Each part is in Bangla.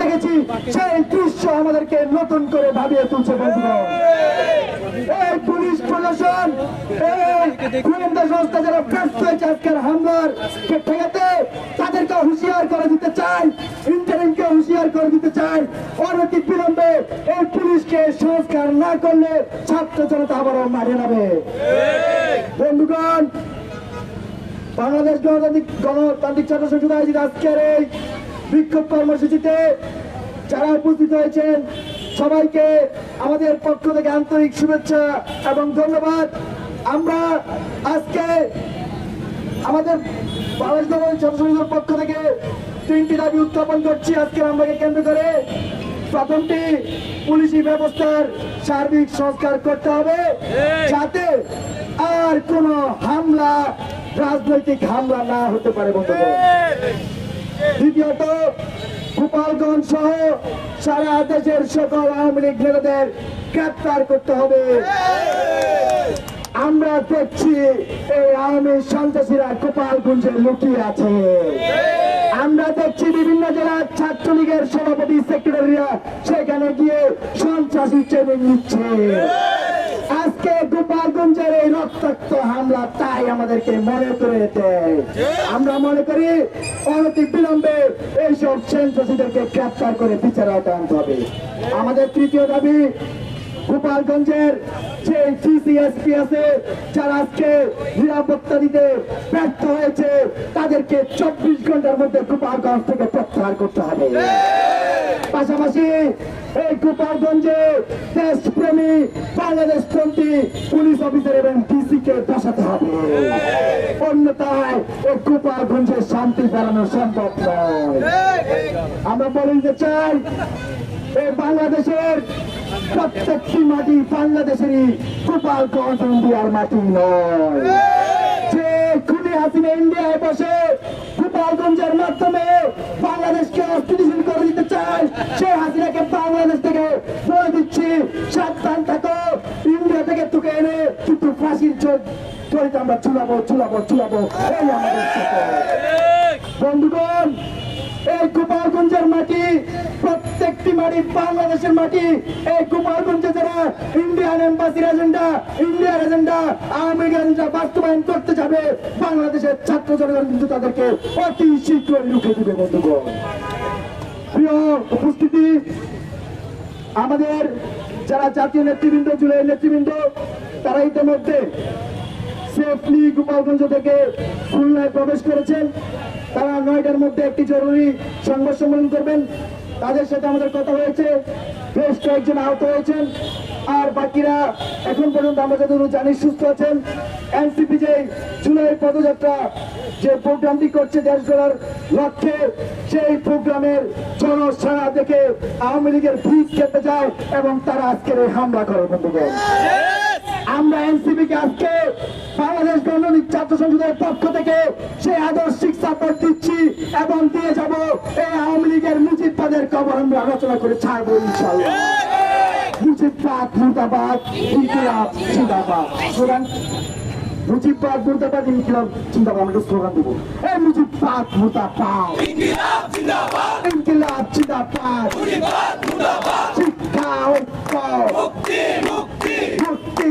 দেখেছি সেই দৃশ্য আমাদেরকে নতুন করে ভাবিয়ে তুলছে সংস্কার না করলে ছাত্র জনতা আবারও মাঠে নামে। বন্ধুগণ, বাংলাদেশ গণতান্ত্রিক গণতান্ত্রিক ছাত্র সংসদ আয়োজিত আজকের এই বিক্ষোভ কর্মসূচিতে যারা উপস্থিত হয়েছেন সবাইকে আমাদের পক্ষ থেকে আন্তরিক শুভেচ্ছা এবং ধন্যবাদ। আমরা আজকে আমাদের বাংলাদেশ পক্ষ থেকে তিনটি দাবি উত্থাপন করছি। আজকের আমরাকে কেন্দ্র করে প্রথমটি পুলিশি ব্যবস্থার সার্বিক সংস্কার করতে হবে। যাতে আর কোন হামলা রাজনৈতিক হামলা না হতে পারে বন্ধুগণ দ্বিতীয়ত, গোপালগঞ্জ সহ সারা দেশের সকল আওয়ামী লীগ নেতাদের গ্রেপ্তার করতে হবে। আমরা দেখছি এই আওয়ামী সন্ত্রাসীরা গোপালগঞ্জে লুকিয়ে আছে। আমরা দেখছি বিভিন্ন জেলার ছাত্রলীগের সভাপতি, সেক্রেটারিরা সেখানে গিয়ে সন্ত্রাসী ট্রেনিং নিচ্ছে। গোপালগঞ্জের গ্রেপ্তার করে বিচার হবে। আমাদের তৃতীয় দাবি, গোপালগঞ্জের যে সিসিএসপি আছে, যারা আজকে নিরাপত্তা দিতে ব্যর্থ হয়েছে, তাদেরকে চব্বিশ ঘণ্টার মধ্যে গোপালগঞ্জ থেকে প্রত্যাহার করতে হবে। পাশাপাশি এই গোপালগঞ্জে বাংলাদেশ পন্থী পুলিশ অফিসার এবং ডিসি কে বসাতে হবে। অন্যথায় এই গোপালগঞ্জে শান্তি ফেরানো সম্ভব নয়। আমরা বলে দিতে চাই, এই বাংলাদেশের প্রত্যেকটি মাটি বাংলাদেশেরই গোপালগঞ্জ ইন্ডিয়ার মাটি নয়। যে খুনি হাসিনা ইন্ডিয়ায় বসে গোপালগঞ্জের মাধ্যমে বাংলাদেশকে অস্থিতিশীল করে দিতে চায়, সে হাসিনাকে চরিত আমরা চুলাবো চুলাবো চুলাবো এই আমাদের বন্ধুগণ, এই গোপালগঞ্জের মাটি, প্রত্যেকটি মাটি, বাংলাদেশের মাটি, এই গোপালগঞ্জে যারা ইন্ডিয়ান এম্বাসির এজেন্ডা ইন্ডিয়ার এজেন্ডা আওয়ামী এজেন্ডা বাস্তবায়ন করতে যাবে, বাংলাদেশের ছাত্র জনগণ কিন্তু তাদেরকে অতি শীঘ্রই রুখে দিবে, বন্ধুগণ। প্রিয় উপস্থিতি, আমাদের যারা জাতীয় নেতৃবৃন্দ, জুলাই নেতৃবৃন্দ তারা ইতিমধ্যে সেফলি গোপালগঞ্জ থেকে খুলনায় প্রবেশ করেছেন। তারা নয়টার মধ্যে একটি জরুরি সংবাদ সম্মেলন করবেন। তাদের সাথে আমাদের কথা হয়েছে। বেশ কয়েকজন আহত হয়েছেন। আর বাকিরা এখন পর্যন্ত আমরা যতদূর জানি সুস্থ আছেন। এনসিপি যে জুলাই পদযাত্রা যে প্রোগ্রামটি করছে দেশ গড়ার লক্ষ্যে, সেই প্রোগ্রামের জনসাড়া দেখে আওয়ামী লীগের ভিত খেতে যায় এবং তারা আজকের এই হামলা করে, বন্ধুগণ। আমরা এনসিপি কে আজকে বাংলাদেশ গণতান্ত্রিক ছাত্র সংসদের পক্ষ থেকে সেই আদর্শিক সাপোর্ট দিচ্ছি এবং দিয়ে যাব এই আওয়ামী লীগের মুজিববাদের কবর। আমরা আলোচনা করে ছাড়বো মুর্দাবাদ, ইনকিলাব জিন্দাবাদ। স্লোগান মুজিববাদ, মুর্দাবাদ, ইনকিলাব আমরা স্লোগান দেবো। এই মুর্দাবাদ। ইনকিলাব শিক্ষা ঐক্য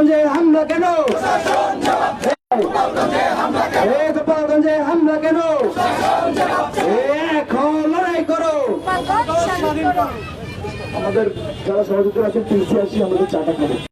গোপালগঞ্জে হামলা কেন? এ গোপালগঞ্জে হামলা কেন? এখন লড়াই করো। আমাদের যারা সহযোগিতা আছে তিনশো আশি আমাদের চাটা খাবে।